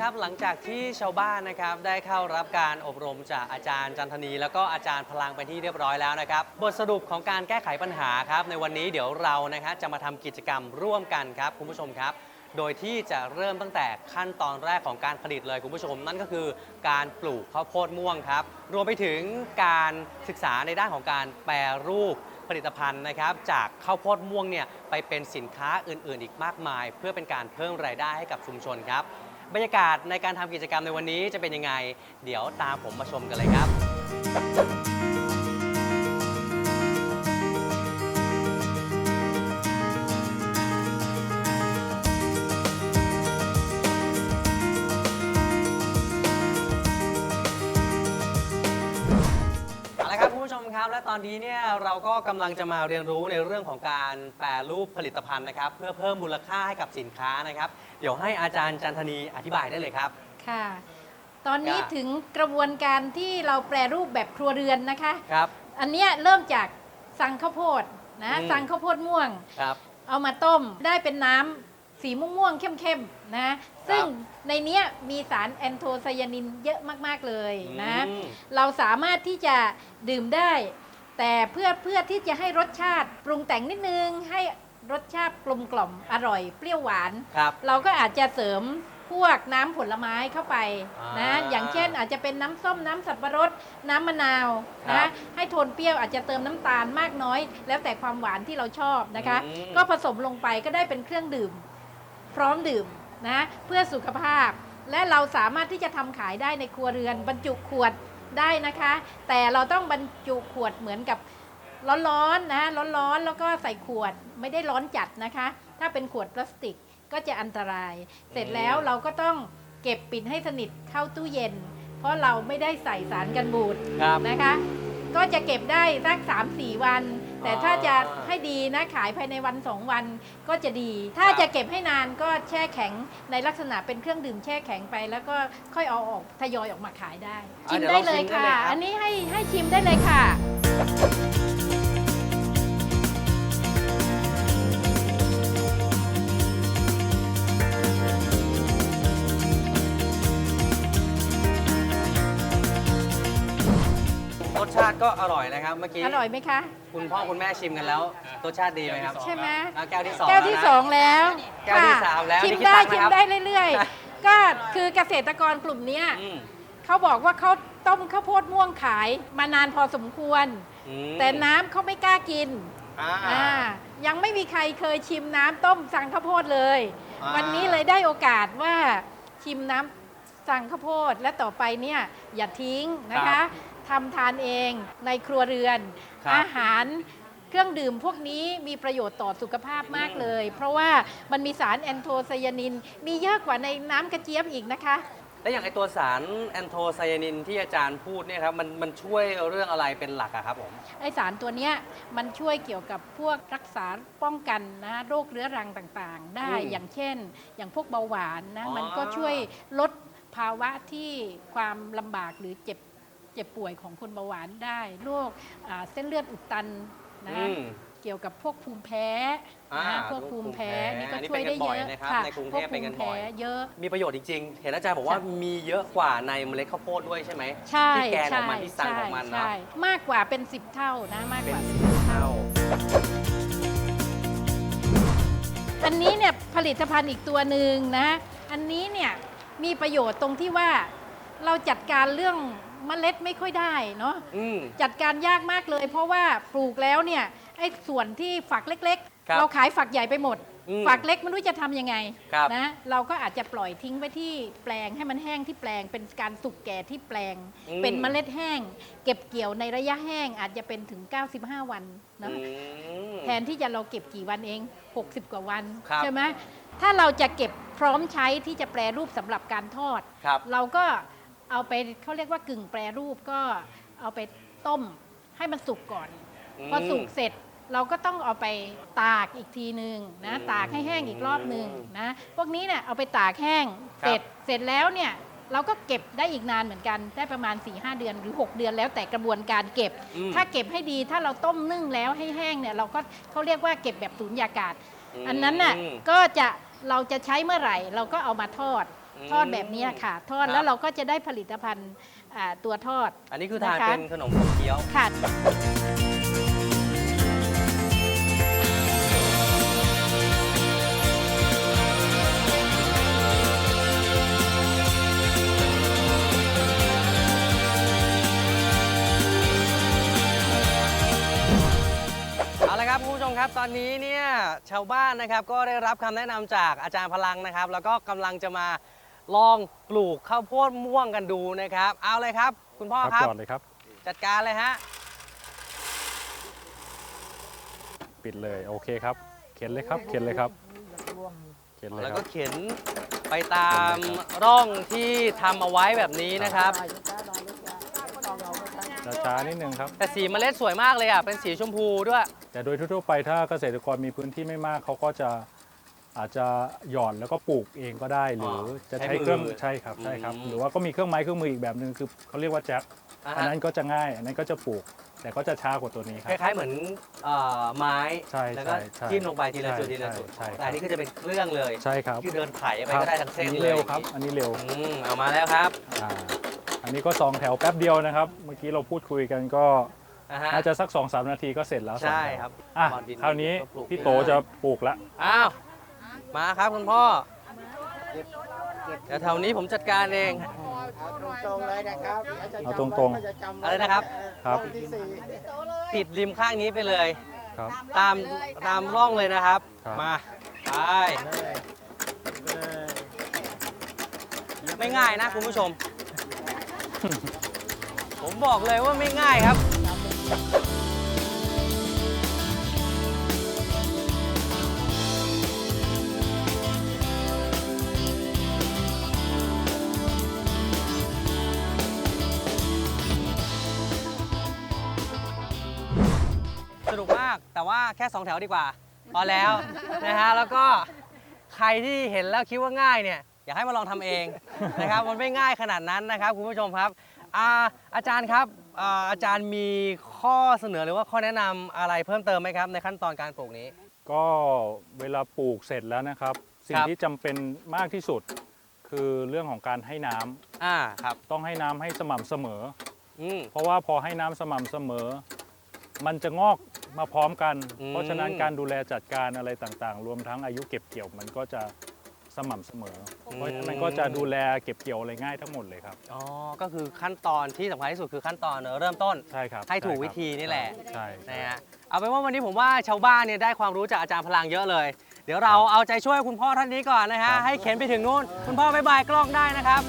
ครับหลังจากที่ชาวบ้านนะครับได้เข้ารับการอบรมจากอาจารย์จันทนี แล้วก็อาจารย์พลังไปนที่เรียบร้อยแล้วนะครับ บทสรุปของการแก้ไขปัญหาครับ ในวันนี้เดี๋ยวเรานะครับจะมาทำกิจกรรมร่วมกันครับคุณผู้ชมครับ โดยที่จะเริ่มตั้งแต่ขั้นตอนแรกของการผลิตเลยคุณผู้ชม นั่นก็คือการปลูกข้าวโพดม่วงครับ รวมไปถึงการศึกษาในด้านของการแปรรูปผลิตภัณฑ์นะครับจากข้าวโพดม่วงเนี่ยไปเป็นสินค้าอื่น ๆ อีกมากมาย เพื่อเป็นการเพิ่มรายได้ให้กับชุมชนครับ บรรยากาศในการทำกิจกรรมในวันนี้จะเป็นยังไง เดี๋ยวตามผมมาชมกันเลยครับ อนนี้เนี่ยเราก็กำลังจะมาเรียนรู้ในเรื่องของการแปรรูปผลิตภัณฑ์นะครับ เพื่อเพิ่มมูลค่าให้กับสินค้านะครับ เดี๋ยวให้อาจารย์จันทนีอธิบายได้เลยครับ ค่ะ ตอนนี้ค่ะถึงกระบวนการที่เราแปรรูปแบบครัวเรือนนะคะ ครับ อันเนี้ยเริ่มจากสั่งข้าวโพดนะอืม สั่งข้าวโพดม่วง ครับ เอามาต้มได้เป็นน้ำสีม่วงๆเข้มๆนะ ซึ่งในเนี้ยมีสารแอนโทไซยานินเยอะมากๆเลยนะ อืม เราสามารถที่จะดื่มได้ แต่เพื่อเพื่อที่จะให้รสชาติปรุงแต่งนิดนึงให้รสชาติกลมกล่อมอร่อย เปรี้ยวหวาน ครับ เราก็อาจจะเสริมพวกน้ำผลไม้เข้าไปนะ อ่าอย่างเช่นอาจจะเป็นน้ำส้มน้ำสับปะรด น้ำมะนาวครันะ บให้โทนเปรี้ยวอาจจะเติมน้ำตาลมากน้อย แล้วแต่ความหวานที่เราชอบนะคะ อืม ก็ผสมลงไปก็ได้เป็นเครื่องดื่ม พร้อมดื่มนะเพื่อสุขภาพ และเราสามารถที่จะทำขายได้ในครัวเรือน บรรจุขวด ได้นะคะ แต่เราต้องบรรจุขวดเหมือนกับร้อนๆนะร้อนๆแล้วก็ใส่ขวดไม่ได้ร้อนจัดนะคะ ถ้าเป็นขวดพลาสติกก็จะอันตราย เสร็จแล้วเราก็ต้องเก็บปิดให้สนิทเข้าตู้เย็น เพราะเราไม่ได้ใส่สารกันบูดครับนะคะ ก็จะเก็บได้สัก3-4 วัน แต่ถ้าจะอ่าให้ดีนะขายภายในวัน2วันก็จะดี ถ้าครับจะเก็บให้นานก็แช่แข็งในลักษณะเป็นเครื่องดื่มแช่แข็งไป แล้วก็ค่อยเอาออกทยอยออกมาขายได้อะชิมเดี๋ยวได้ลองเลยชิมได้ค่ะเลยครับอันนี้ให้ให้ชิมได้เลยค่ะ สชาติก็อร่อยนะครับเมื่อกี้อร่อยไหมคะ คุณพ่อคุณแม่ชิมกันแล้วรสชาติดีไหมครับใช่ไหมอะแก้วที่สองแก้วที่ล้นะสองแล้วแก้วที่ค่ะสามแล้วชินี่มคิดได้ตังค์ชินะมครับได้เรื่อย ๆ ก็คือเกษตรกรกลุ่มเนี้ยอืม เขาบอกว่าเขาต้มข้าวโพดม่วงขายมานานพอสมควร อืมแต่น้ำเขาไม่กล้ากินอ่า อ่ายังไม่มีใครเคยชิมน้ำต้มสั่งข้าวโพดเลย อ่า วันนี้เลยได้โอกาสว่าชิมน้ำสั่งข้าวโพดและต่อไปเนี่ยอย่าทิ้งนะคะ ทำทานเองในครัวเรือน ครับอาหารเครื่องดื่มพวกนี้มีประโยชน์ต่อสุขภาพมากเลย เพราะว่ามันมีสารแอนโทไซยานิน มีเยอะกว่าในน้ำกระเจี๊ยบอีกนะคะ แล้วอย่างไอตัวสารแอนโทไซยานินที่อาจารย์พูดเนี่ยครับมันมันช่วยเรื่องอะไรเป็นหลักอะครับผม ไอสารตัวเนี้ยมันช่วยเกี่ยวกับพวกรักษาป้องกันนะโรคเรื้อรังต่างๆ ได้อืมอย่างเช่น อย่างพวกเบาหวานนะอ๋อ มันก็ช่วยลดภาวะที่ความลำบากหรือเจ็บ เจ็บป่วยของคนเบาหวานได้ โรคอ่าเส้นเลือดอุดตันนะอืมเกี่ยวกับพวกภูมิแพ้อ่านะพวกภูมิแพ้ภูมิแพ้นี่ก็อันนี้ช่วยได้เป็นกันบ่เยอยอะนะครับค่ะในกรุงเทพพวกเป็นกันภูมิบ่อย แพ้เยอะ มีประโยชน์จริงๆ เห็นอาจารย์บอกว่าใช่ มีเยอะกว่าในเมล็ดข้าวโพดด้วยใช่ไหมใช่ที่แกนอใช่อกมาที่สั่งออกมาเนาะใช่มากกว่าเป็น 10 เท่านะมากเป็กนว่าสิบเท่า อันนี้เนี่ยผลิตภัณฑ์อีกตัวหนึ่งนะ อันนี้เนี่ยมีประโยชน์ตรงที่ว่าเราจัดการเรื่อง เมล็ดไม่ค่อยได้เนาะอืม จัดการยากมากเลย เพราะว่าปลูกแล้วเนี่ยไอ้ส่วนที่ฝักเล็กครับๆ เราขายฝักใหญ่ไปหมด อืมฝักเล็กไม่รู้จะทำยังไงครับนะเราก็อาจจะปล่อยทิ้งไว้ที่แปลงให้มันแห้งที่แปลง เป็นการสุกแก่ที่แปลง อืม เป็นเมล็ดแห้ง เก็บเกี่ยวในระยะแห้งอาจจะเป็นถึง 95 วันเนาะอืมแทนที่จะเราเก็บกี่วันเอง 60 กว่าวัน ครับใช่ไหมถ้าเราจะเก็บพร้อมใช้ที่จะแปรรูปสำหรับการทอด ครับเราก็ เอาไปเขาเรียกว่ากึ่งแปรรูปก็เอาไปต้มให้มันสุกก่อน พอสุกเสร็จเราก็ต้องเอาไปตากอีกทีหนึ่งนะอืมตากให้แห้งอีกรอบหนึ่งนะพวกนี้เนี่ยเอาไปตากแห้งครับเสร็จเสร็จแล้วเนี่ยเราก็เก็บได้อีกนานเหมือนกันได้ประมาณ4-5เดือนหรือ 6 เดือนแล้วแต่กระบวนการเก็บอืมถ้าเก็บให้ดีถ้าเราต้มนึ่งแล้วให้แห้งเนี่ยเราก็เขาเรียกว่าเก็บแบบสูญญากาศอืมอันนั้นน่ะก็จะเราจะใช้เมื่อไหร่ เราก็เอามาทอดม ทอดแบบนี้ค่ะ ทอดครับ แล้วเราก็จะได้ผลิตภัณฑ์อ่าตัวทอด อันนี้คือทานนะคะ เป็นขนมขบเคี้ยว ค่ะ เอาละครับคุณผู้ชมครับตอนนี้เนี่ยชาวบ้านนะครับก็ได้รับคำแนะนำจากอาจารย์พลังนะครับ แล้วก็กำลังจะมา ลองปลูกข้าวโพดม่วงกันดูนะครับ เอาเลยครับ คุณพ่อครับครับ จอดเลยครับ จัดการเลยฮะ ปิดเลยโอเคครับ เข็นเลยครับ เข็นเลยครับ เข็นเลยแล้วคก็รับเข็นไปตามร่องที่ทำเอาไว้แบบนี้นะครับ ช้าๆนิดนึงครับ แต่สีเมล็ดสวยมากเลยอะเป็นสีชมพูด้วย แต่โดยทั่วๆไปถ้าเกษตรกรมีพื้นที่ไม่มากเขาก็จะ อาจจะหย่อนแล้วก็ปลูกเองก็ได้ หรือออจะใช้ใช้เครื่องมือใช่ครับใช่ครับอืมหรือว่าก็มีเครื่องไม้เครื่องมืออีกแบบหนึ่งคือเขาเรียกว่าแจ็คอะอันฮะนั้นก็จะง่าย อันนั้นก็จะปลูก แต่ก็จะช้ากว่าตัวนี้คครับล้ายๆเหมือนเอ่อไม้ใช่แล้วก็ใช่ใช่จิ้มลงไปทีละจุดใช่ทีละจุดใช่ใช่ แต่อันนี้ก็จะเป็นเครื่องเลยใช่ครับที่เดินไถไปครับก็ได้ทั้งเส้นอันนี้เลยเร็วครับ อันนี้เร็วอืมเอามาแล้วครับอ่าอันนี้ก็สองแถวแป๊บเดียวนะครับ เมื่อกี้เราพูดคุยกันก็นะฮะน่าจะสัก2อสนาทีก็เสร็จแล้วสองใช่แถวครับอะบอลดินคราวนี้ก็ปลูกพี่โตจะปลูกละ อ้าว มาครับคุณพ่อ เดี๋ยวแถวนี้ผมจัดการเองตรงๆเลยนะครับเอาตรงอะไรนะครับ ครับ ที่สี่ปิดริมข้างนี้ไปเลย ครับ ตามตามร่องเลยนะครับ ครับ มาไปไม่ง่ายนะคุณผู้ชม ผมบอกเลยว่าไม่ง่ายครับ แต่ว่าแค่2แถวดีกว่าพอแล้วนะฮะแล้วก็ใครที่เห็นแล้วคิดว่าง่ายเนี่ยอยากให้มาลองทำเองนะครับมันไม่ง่ายขนาดนั้นนะครับคุณผู้ชมครับอาอาจารย์ครับอาอาจารย์มีข้อเสนอหรือว่าข้อแนะนำอะไรเพิ่มเติมไหมครับ ในขั้นตอนการปลูกนี้ ก็เวลาปลูกเสร็จแล้วนะครับ สิ่งครับที่จำเป็นมากที่สุด คือเรื่องของการให้น้ำอ่าครับต้องให้น้ำให้สม่ำเสมอ อืมเพราะว่าพอให้น้ำสม่ำเสมอ มันจะงอก มาพร้อมกัน อืม เพราะฉะนั้นการดูแลจัดการอะไรต่างๆ รวมทั้งอายุเก็บเกี่ยวมันก็จะสม่ำเสมอเพราะฉะนั้นก็จะดูแลเก็บเกี่ยวอะไรง่ายทั้งหมดเลยครับ อ๋อ ก็คือขั้นตอนที่สำคัญที่สุดคือขั้นตอนเริ่มต้น ใช่ครับให้ถูกช่ครับวิธีนี่แหละ ใช่นะฮะเอาเป็นว่าวันนี้ผมว่าชาวบ้านเนี่ยได้ความรู้จากอาจารย์พลังเยอะเลย เดี๋ยวเราเอาใจช่วยคุณพ่อท่านนี้ก่อนนะฮะให้เข็นไปถึงนู่น คุณพ่อบ๊ายบายกล้องได้นะครับ